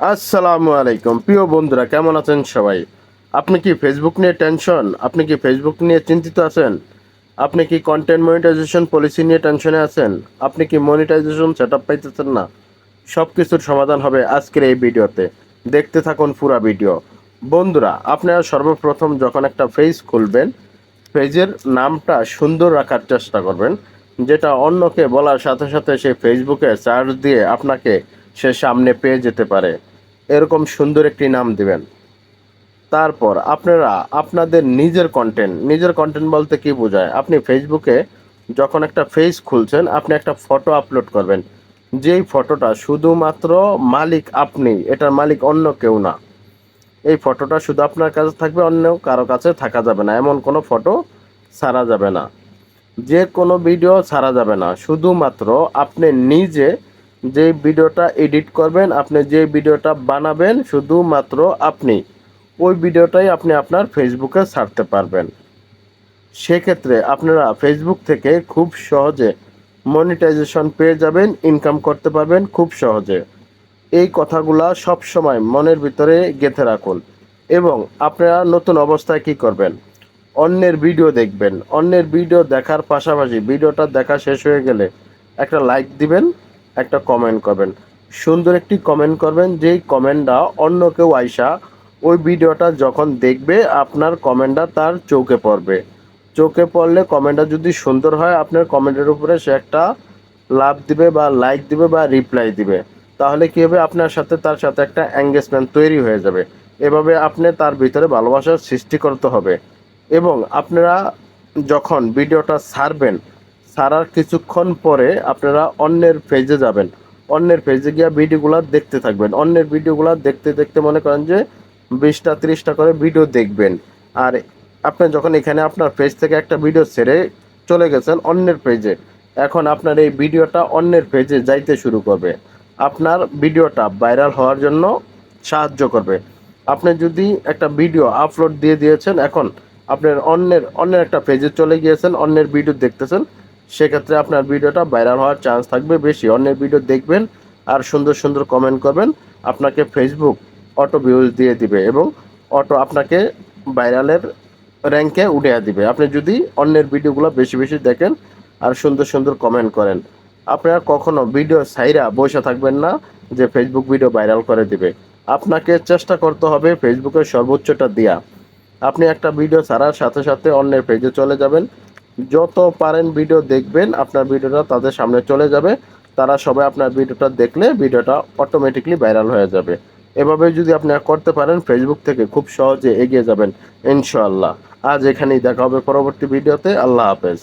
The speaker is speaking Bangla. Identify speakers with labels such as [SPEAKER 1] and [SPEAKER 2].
[SPEAKER 1] আসসালামু আলাইকুম। প্রিয় বন্ধুরা, কেমন আছেন সবাই? আপনি কি ফেসবুক নিয়ে টেনশন আপনি কি ফেসবুক নিয়ে চিন্তিত আছেন? আপনি কি কন্টেন্ট মনিটাইজেশন পলিসি নিয়ে টেনশনে আছেন? আপনি কি মনিটাইজেশন সেট আপ পাইতেছেন না? সব কিছুর সমাধান হবে আজকের এই ভিডিওতে। দেখতে থাকুন পুরা ভিডিও। বন্ধুরা, আপনারা সর্বপ্রথম যখন একটা পেজ খুলবেন পেজের নামটা সুন্দর রাখার চেষ্টা করবেন, যেটা অন্যকে বলার সাথে সাথে সেই ফেসবুকে সার্চ দিয়ে আপনাকে সে সামনে পেয়ে যেতে পারে। এরকম সুন্দর একটি নাম দিবেন। তারপর আপনারা, আপনাদের নিজের কন্টেন্ট নিজের কন্টেন্ট বলতে কি বোঝায়? আপনি ফেসবুকে যখন একটা পেজ খুলছেন, আপনি একটা ফটো আপলোড করবেন। যেই ফটোটা শুধুমাত্র মালিক আপনি, এটার মালিক অন্য কেউ না। এই ফটোটা শুধু আপনার কাছে থাকবে, অন্য কারও কাছে থাকা যাবে না। এমন কোনো ফটো ছাড়া যাবে না। যে কোনো ভিডিও ছাড়া যাবে না। শুধুমাত্র আপনি নিজে যে ভিডিওটা এডিট করবেন, আপনি যে ভিডিওটা বানাবেন শুধুমাত্র আপনি, ওই ভিডিওটাই আপনি আপনার ফেসবুকে ছাড়তে পারবেন। সেক্ষেত্রে আপনারা ফেসবুক থেকে খুব সহজে মনিটাইজেশন পেয়ে যাবেন ইনকাম করতে পারবেন খুব সহজে। এই কথাগুলা সব সময় মনের ভিতরে গেঁথে রাখুন এবং আপনারা নতুন অবস্থায় কি করবেন? অন্যের ভিডিও দেখবেন। অন্যের ভিডিও দেখার পাশাপাশি ভিডিওটা দেখা শেষ হয়ে গেলে একটা লাইক দিবেন একটা কমেন্ট করবেন। সুন্দর একটি কমেন্ট করবেন, যেই কমেন্টটা অন্য কেউ আইসা ওই ভিডিওটা যখন দেখবে, আপনার কমেন্টটা তার চোখে পড়বে। চোখে পড়লে কমেন্টটা যদি সুন্দর হয়, আপনার কমেন্টের উপরে সে একটা লাভ দিবে বা লাইক দিবে বা রিপ্লাই দিবে। তাহলে কি হবে? আপনার সাথে তার সাথে একটা এঙ্গেজমেন্ট তৈরি হয়ে যাবে। এভাবে আপনি তার ভিতরে ভালোবাসার সৃষ্টি করতে হবে। এবং আপনারা যখন ভিডিওটা ছাড়বেন ছাড়ার কিছুক্ষণ পরে আপনারা অন্যের পেজে যাবেন। অন্যের পেজে গিয়ে ভিডিওগুলো দেখতে থাকবেন। অন্যের ভিডিওগুলো দেখতে দেখতে মনে করেন যে বিশটা, ত্রিশটা করে ভিডিও দেখবেন। আর আপনি যখন এখানে আপনার পেজ থেকে একটা ভিডিও ছেড়ে চলে গেছেন অন্যের পেজে এখন আপনার এই ভিডিওটা অন্যের পেজে যাইতে শুরু করবে। আপনার ভিডিওটা ভাইরাল হওয়ার জন্য সাহায্য করবে। আপনি যদি একটা ভিডিও আপলোড দিয়ে দিয়েছেন, এখন আপনার অন্যের অন্যের একটা পেজে চলে গিয়েছেন, অন্যের ভিডিও দেখতেছেন সেক্ষেত্রে আপনার ভিডিওটা ভাইরাল হওয়ার চান্স থাকবে বেশি। অন্যের ভিডিও দেখবেন আর সুন্দর সুন্দর কমেন্ট করবেন, আপনাকে ফেসবুক অটো ভিউজ দিয়ে দিবে এবং অটো আপনাকে ভাইরালের র্যাঙ্কে উঠিয়ে দিবে। আপনি যদি অন্যের ভিডিওগুলো বেশি বেশি দেখেন আর সুন্দর সুন্দর কমেন্ট করেন, আপনারা কখনো ভিডিও সাইরা বসে থাকবেন না যে ফেসবুক ভিডিও ভাইরাল করে দিবে। আপনাকে চেষ্টা করতে হবে ফেসবুকের সর্বোচ্চটা দেওয়া আপনি একটা ভিডিও ছাড়ার সাথে সাথে অন্যের পেজে চলে যাবেন যত পারেন ভিডিও দেখবেন, আপনার ভিডিওটা তাদের সামনে চলে যাবে। তারা সবাই আপনার ভিডিওটা দেখলে ভিডিওটা অটোমেটিকলি ভাইরাল হয়ে যাবে। এভাবে যদি আপনারা করতে পারেন ফেসবুক থেকে খুব সহজে এগিয়ে যাবেন, ইনশাআল্লাহ। আজ এখানেই দেখা হবে পরবর্তী ভিডিওতে। আল্লাহ হাফেজ।